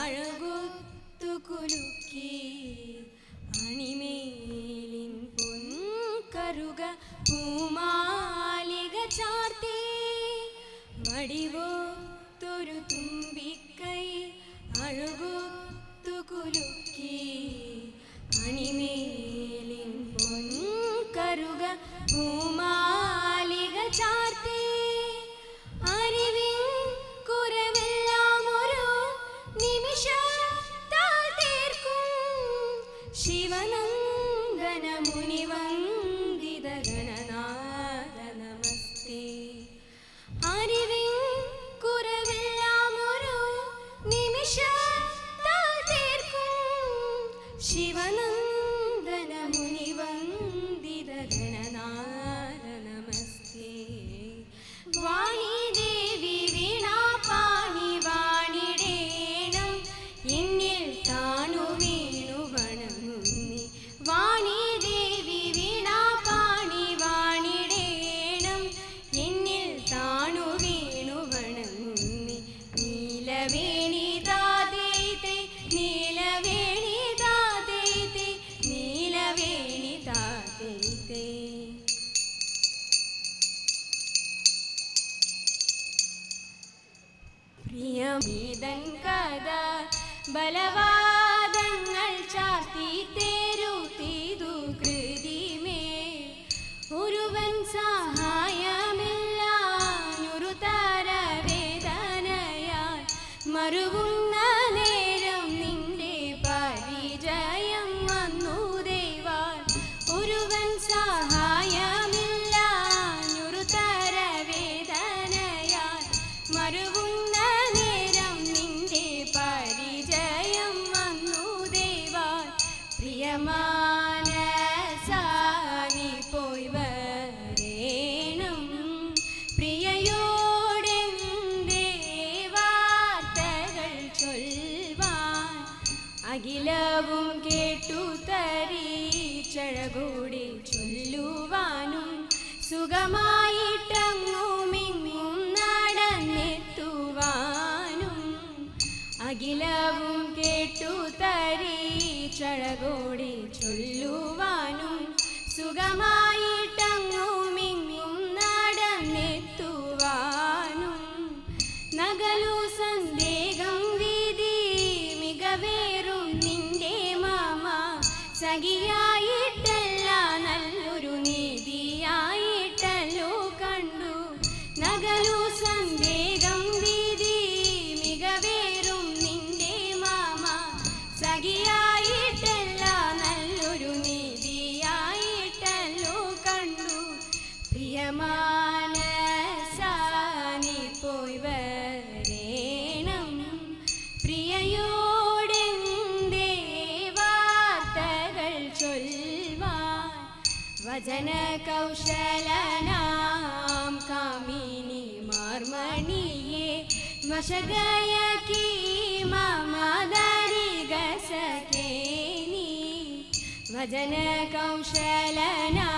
അഴകൊത്തു കുലുക്കി അണിമേലിൻ പൊൻകരുക പൂമാലിക ചാർത്തി മടിവോ തൊരു முனிவங்கிதக प्रियमिदं कदा बलवा അഖിലവും കേട്ടു തരീച്ചഴകൂടി ചൊല്ലുവാനും സുഖമായിട്ട് লাগিয়া भजन कामिनि मार्मणीये मशगयकी मशगाय की मा दारी गसके भजन कौशलनां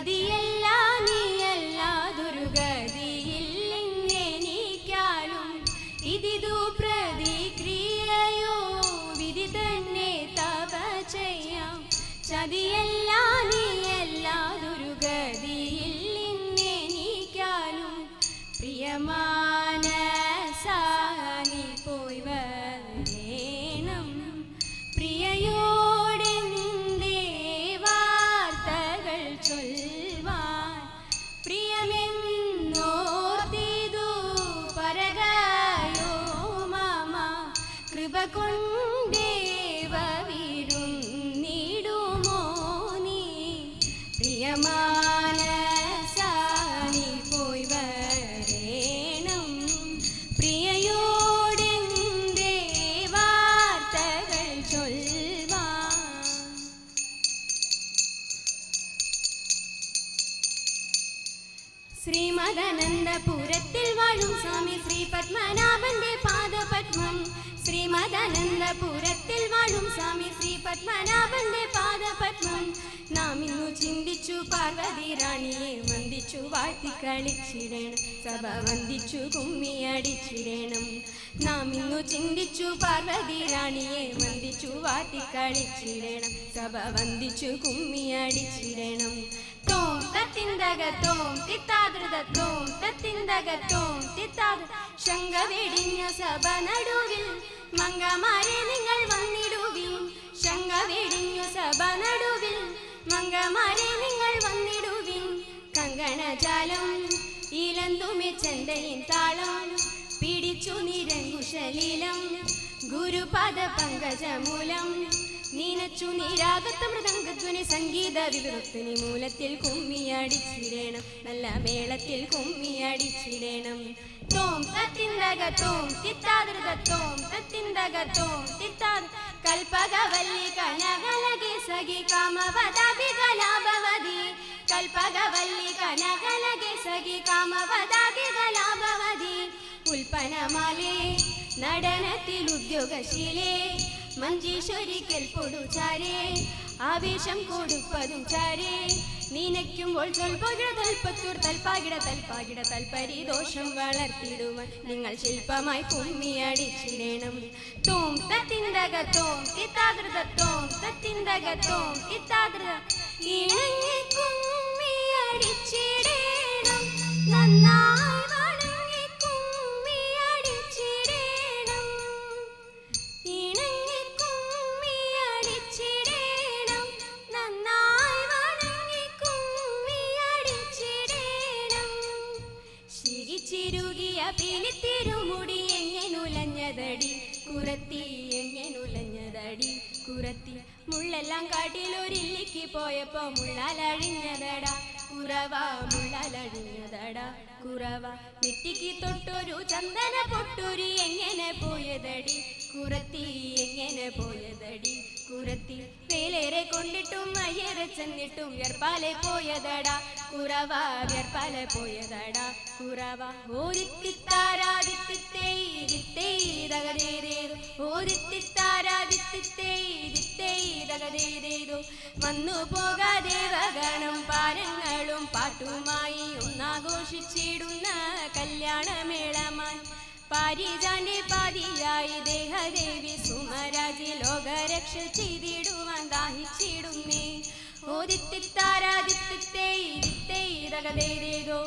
ഗതിയല്ല നീയല്ലാതൊരു ഗതിയില്ലെന്നെനിക്കാലും ഇതിതു പ്രതിക്രിയയോ വിധി തന്നെ തപ ചെയ്യാം. ചതിയ സ്വാമി ശ്രീ പത്മനാഭന്റെ പാദപത്മം. നാം ഇന്നു ചിന്തിച്ചു പാർവതി റാണിയെ വന്ദിച്ചു വാഴ്ത്തി കളിച്ചിടണം സഭ വന്ദിച്ചു കുമ്മി അടിച്ചിടേണം. നാം ഇന്നു ചിന്തിച്ചു പാർവതി റാണിയെ വന്ദിച്ചു വാഴ്ത്തി കളിച്ചിടണം സഭ വന്ദിച്ചു കുമ്മിയടിച്ചിടണം തോം തത്തിന്തകത്തോം തിത്താതൃതത്തോം തത്തിന്തകത്തോം തിത്താതൃ ശങ്ക നിങ്ങൾ വന്നിടുവിൻ ശങ്ക വെടിഞ്ഞു സഭ നിങ്ങൾ വന്നിടുവിൻ കങ്കണജാലം ഇലന്തുമി ചന്തയിൻ താളം പിടിച്ചു നിരങ്കുശലീലം ഗുരുപാദ പങ്കജമൂലം നീനച്ചു നീരാഗത്ത മൃദംഗധ്വനി സംഗീത വിവൃത്തിന് മൂലത്തിൽ കുമ്മിയടിച്ചിടേണം. നല്ല മേളത്തിൽ കുമ്മിയടിച്ചിടേണം. തോം സത്യന്തകത്തോം തിത്താതൃതത്തോം സത്യന്തകത്തോം തിത്താ കൽപ്പകവല്ലി കനകലകി സഖി കാമവദാഭി കലാഭവതി കൽപ്പകവല്ലി കനകലകി സഖി കാമവദാഭി കലാഭവതി ഉൽപ്പന്നമാലേ നടനത്തിൽ ഉദ്യോഗശീലേ മഞ്ചീശ്വരി പൊടുചാരേ. ചാരേ ആവേശം കൊടുപ്പതും ചാരേ. നീനയ്ക്കുമ്പോൾ ചൊൽപകിട തൽപ്പത്തൂർ തൽപ്പാകിട തൽപ്പാകിട തൽപരി ദോഷം വളർത്തിടുവാൻ നിങ്ങൾ ശില്പമായി കുമ്മിയടിച്ചിടണം തോം തത്തിന്തകത്തോം തിത്താതൃതത്തോം തത്തിന്തകത്തോം തിത്താതൃത ഇണങ്ങി കുമ്മിയടിച്ചിടണം നന്നായി കുറത്തി എങ്ങനുലഞ്ഞതടി കുറത്തി മുള്ളെല്ലാം കാട്ടിലൊരില്ലിക്ക് പോയപ്പോ മുള്ളാലഴിഞ്ഞതടാ കുറവ മുള്ളാലഴിഞ്ഞതടാ കുറവ. നെറ്റിക്ക് തൊട്ടൊരു ചന്ദന പൊട്ടൊരു എങ്ങനെ പോയതടി? കുറത്തി എങ്ങനെ പോയതടി? കൊണ്ടിട്ടും അയ്യരെ ചെന്നിട്ടും വ്യർപ്പാലെ പോയതടാ. കുറവ വ്യർപ്പാലെ പോയതടാ. കുറവ. ഓരിത്തിത്താരാദിത്തിത്തേതകതേതേതു ഓരിത്തിത്താരാദിത്തിത്തേതകതേതേതു വന്നു പോകാദേവഗണം പാരങ്ങളും പാട്ടുമായി ഒന്നാഘോഷിച്ചിടുന്ന കല്യാണമേളമായി. പാരിജാന്റെ പാതിയായി ദേഹദേവി സുമരാജി ലോകരക്ഷ ചെയ്തിടുവാൻ ദാഹിച്ചിടുന്നേ ഓദിത്തിത്താരാദിത്തിത്തേതകതേതേതോ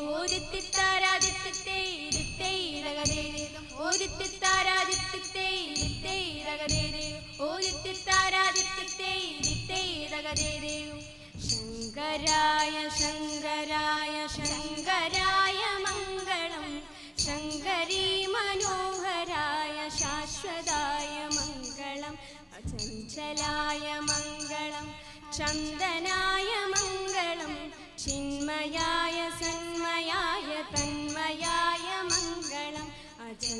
ശങ്കരായ ശങ്കരായ ശങ്കരായ മംഗളം ശങ്കരീ മനോഹരായ ശാശ്വതായ മംഗളം അചഞ്ചലായ മംഗളം ചന്ദനായ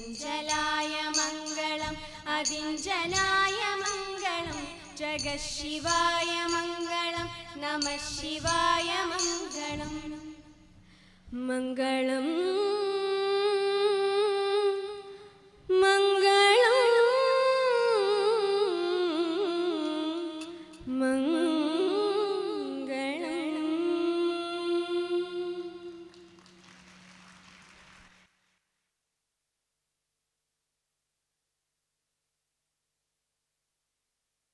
അചഞ്ചലായ മംഗളം അതിഞ്ചലായ മംഗളം ജഗശിവായ മംഗളം നമ ശിവായ മംഗളം. മംഗളം